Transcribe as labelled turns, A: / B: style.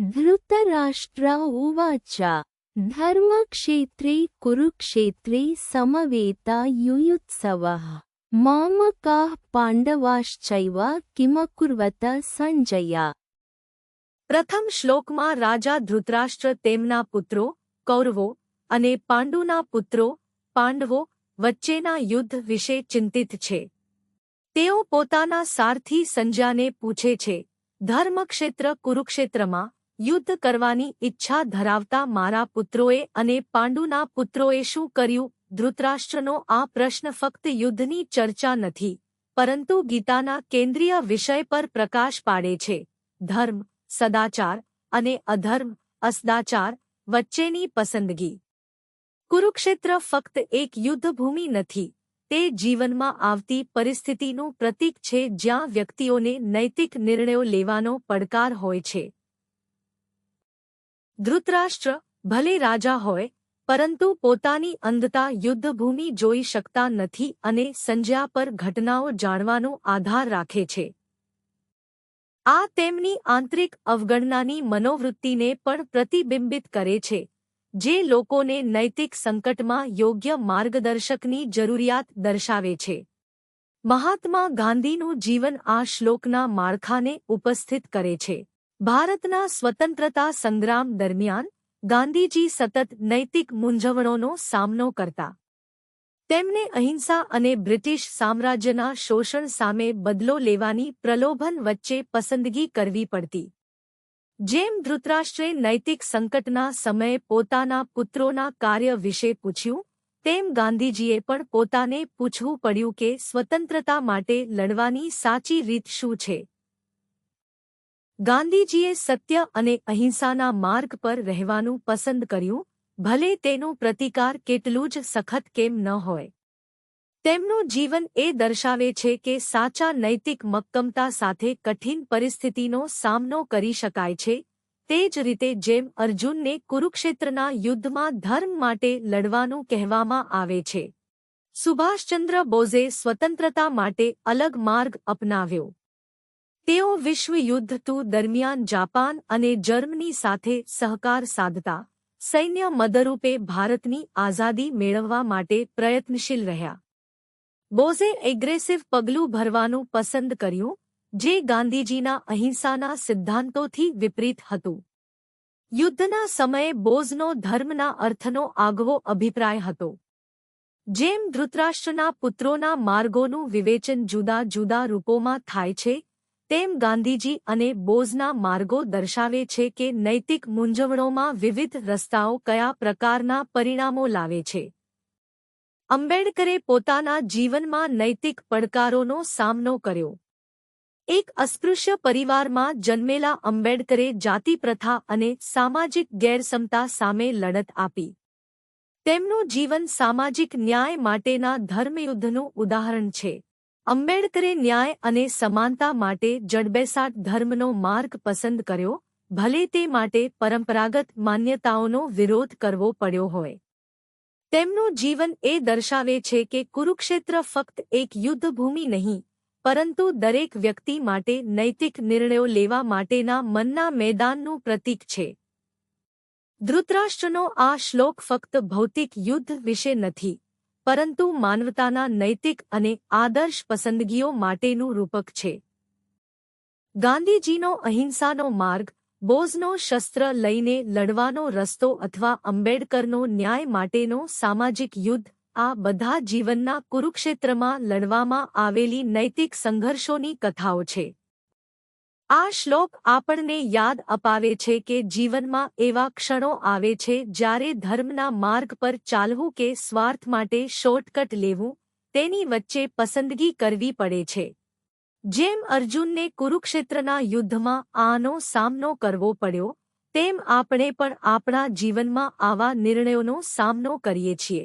A: ધૃતરાષ્ટ્ર ಉವಾಚ ધર્મક્ષેત્રે કુરુક્ષેત્રે સમવેતા ಯುಯುತ್ಸವಃ ಮಾಮಕಾಃ ಪಾಂಡವಾಶ್ಚೈವ કિમકુર્વત ಸಂಜಯ
B: પ્રથમ શ્લોકમાં રાજા ધૃતરાષ્ટ્ર તેમના પુત્રો કૌરવો અને પાંડુના પુત્રો પાંડવો વચ્ચેના યુદ્ધ વિશે ચિંતિત છે તેઓ પોતાના સારથી સંજાને પૂછે છે ધર્મક્ષેત્ર કુરુક્ષેત્રમાં યુદ્ધ કરવાની ઈચ્છા ધરાવતા મારા પુત્રોએ અને પાંડુના પુત્રોએ શું કર્યું? ધૃતરાષ્ટ્રનો આ પ્રશ્ન ફક્ત યુદ્ધની ચર્ચા નથી, પરંતુ ગીતાના કેન્દ્રીય વિષય પર પ્રકાશ પાડે છે. ધર્મ, સદાચાર અને અધર્મ, અસદાચાર વચ્ચેની પસંદગી. કુરુક્ષેત્ર ફક્ત એક યુદ્ધભૂમિ નથી, તે જીવનમાં આવતી પરિસ્થિતિનું પ્રતીક છે જ્યાં વ્યક્તિઓને નૈતિક નિર્ણયો લેવાનો પડકાર હોય છે. ધૃતરાષ્ટ્ર ભલે રાજા હોય, પરંતુ પોતાની અંધતા યુદ્ધભૂમિ જોઈ શકતા નથી અને સંજ્યા પર ઘટનાઓ જાણવાનો આધાર રાખે છે. આ તેમની આંતરિક અવગણનાની મનોવૃત્તિને પણ પ્રતિબિંબિત કરે છે, જે લોકોને નૈતિક સંકટમાં યોગ્ય માર્ગદર્શકની જરૂરિયાત દર્શાવે છે. મહાત્મા ગાંધીનું જીવન આ શ્લોકના માળખાને ઉપસ્થિત કરે છે. ભારતના સ્વતંત્રતા સંગ્રામ દરમિયાન, ગાંધીજી સતત નૈતિક મૂંઝવણોનો સામનો કરતા. તેમને અહિંસા અને બ્રિટિશ સામ્રાજ્યના શોષણ સામે બદલો લેવાની પ્રલોભન વચ્ચે પસંદગી કરવી પડતી. જેમ ધૃતરાષ્ટ્રે નૈતિક સંકટના સમયે પોતાના પુત્રોના કાર્ય વિશે પૂછ્યું, તેમ ગાંધીજીએ પણ પોતાને પૂછવું પડ્યું કે સ્વતંત્રતા માટે લડવાની સાચી રીત શું છે? ગાંધીજીએ સત્ય અને અહિંસાના માર્ગ પર રહેવાનું પસંદ કર્યું, ભલે તેનું પ્રતિકાર કેટલું જ સખત કેમ ન હોય. તેમનું જીવન એ દર્શાવે છે કે સાચા નૈતિક મક્કમતા સાથે કઠિન પરિસ્થિતિનો સામનો કરી શકાય છે, તે જ રીતે જેમ અર્જુનને કુરુક્ષેત્રના યુદ્ધમાં ધર્મ માટે લડવાનું કહેવામાં આવે છે. સુભાષચંદ્ર બોઝે સ્વતંત્રતા માટે અલગ માર્ગ અપનાવ્યો. તેઓ વિશ્વ યુદ્ધ ટુ દરમિયાન જાપાન અને જર્મની સાથે સહકાર સાધતા. સૈન્ય મદરૂપે ભારતની આઝાદી મેળવવા માટે પ્રયત્નશીલ રહ્યા. બોઝે એગ્રેસિવ પગલું ભરવાનું પસંદ કર્યું, જે ગાંધીજીના અહિંસાના સિદ્ધાંતોથી વિપરીત હતું. યુદ્ધના સમયે બોઝનો ધર્મના અર્થનો આગવો અભિપ્રાય હતો. જેમ ધૃતરાષ્ટ્રના પુત્રોના માર્ગોનું વિવેચન જુદા જુદા રૂપોમાં થાય છે તેમ ગાંધીજી અને બોઝના માર્ગો દર્શાવે છે કે નૈતિક મૂંઝવણોમાં વિવિધ રસ્તાઓ કયા પ્રકારના પરિણામો લાવે છે. અંબેડકરે પોતાના જીવનમાં નૈતિક પડકારોનો સામનો કર્યો. એક અસ્પૃશ્ય પરિવારમાં જન્મેલા અંબેડકરે જાતિ પ્રથા અને સામાજિક ગેરસમતા સામે લડત આપી. તેમનું જીવન સામાજિક ન્યાય માટેના ધર્મયુદ્ધનું ઉદાહરણ છે. અંબેડકરે ન્યાય અને સમાનતા માટે જડબેસાટ ધર્મનો માર્ગ પસંદ કર્યો, ભલે તે માટે પરંપરાગત માન્યતાઓનો વિરોધ કરવો પડ્યો હોય. તેમનું જીવન એ દર્શાવે છે કે કુરુક્ષેત્ર ફક્ત એક યુદ્ધભૂમિ નહીં, પરંતુ દરેક વ્યક્તિ માટે નૈતિક નિર્ણયો લેવા માટેના મનના મેદાનનું પ્રતીક છે. ધૃતરાષ્ટ્રનો આ શ્લોક ફક્ત ભૌતિક યુદ્ધ વિશે નથી પરંતુ માનવતાના નૈતિક અને આદર્શ પસંદગીઓ માટેનું રૂપક છે. ગાંધીજીનો અહિંસાનો માર્ગ, બોઝનો શસ્ત્ર લઈને લડવાનો રસ્તો અથવા અંબેડકરનો ન્યાય માટેનો સામાજિક યુદ્ધ, આ બધા જીવનના કુરુક્ષેત્રમાં લડવામાં આવેલી નૈતિક સંઘર્ષોની કથાઓ છે. આ શ્લોક આપણને યાદ અપાવે છે કે જીવનમાં એવા ક્ષણો આવે છે જ્યારે ધર્મના માર્ગ પર ચાલવું કે સ્વાર્થ માટે શોર્ટકટ લેવું, તેની વચ્ચે પસંદગી કરવી પડે છે. જેમ અર્જુનને કુરુક્ષેત્રના યુદ્ધમાં આનો સામનો કરવો પડ્યો, તેમ આપણે પણ આપણા જીવનમાં આવા નિર્ણયોનો સામનો કરીએ છીએ.